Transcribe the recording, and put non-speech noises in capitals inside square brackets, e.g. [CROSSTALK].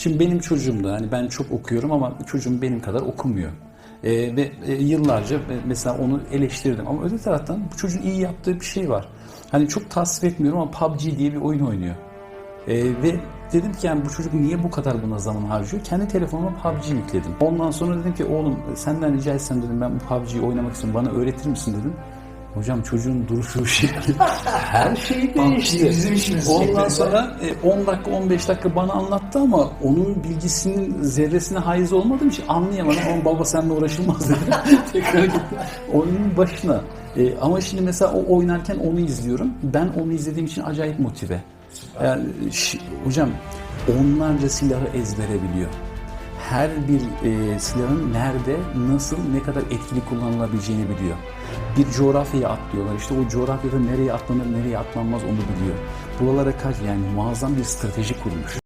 Şimdi benim çocuğum da hani ben çok okuyorum ama çocuğum benim kadar okumuyor. Ee, ve e, yıllarca e, mesela onu eleştirdim ama öte taraftan bu çocuğun iyi yaptığı bir şey var. Hani çok tasvip etmiyorum ama PUBG diye bir oyun oynuyor. Ee, ve dedim ki yani bu çocuk niye bu kadar buna zaman harcıyor? Kendi telefonuma PUBG yükledim. Ondan sonra dedim ki oğlum senden rica etsem dedim ben bu PUBG'yi oynamak istiyorum. Bana öğretir misin dedim. Hocam çocuğun duruşu şekli [LAUGHS] her şey değişti. bizim işimiz. Ondan sonra e, 10 dakika 15 dakika bana anlattı ama onun bilgisinin zerresine haiz olmadığım için anlayamadım. Ama baba seninle uğraşılmaz dedim. [LAUGHS] Tekrar gittim oyunun başına. E, ama şimdi mesela o oynarken onu izliyorum. Ben onu izlediğim için acayip motive. Yani, hocam onlarca silahı ezbere biliyor her bir e, silahın nerede, nasıl, ne kadar etkili kullanılabileceğini biliyor. Bir coğrafyaya atlıyorlar. İşte o coğrafyada nereye atlanır, nereye atlanmaz onu biliyor. Buralara kaç yani muazzam bir strateji kurmuş.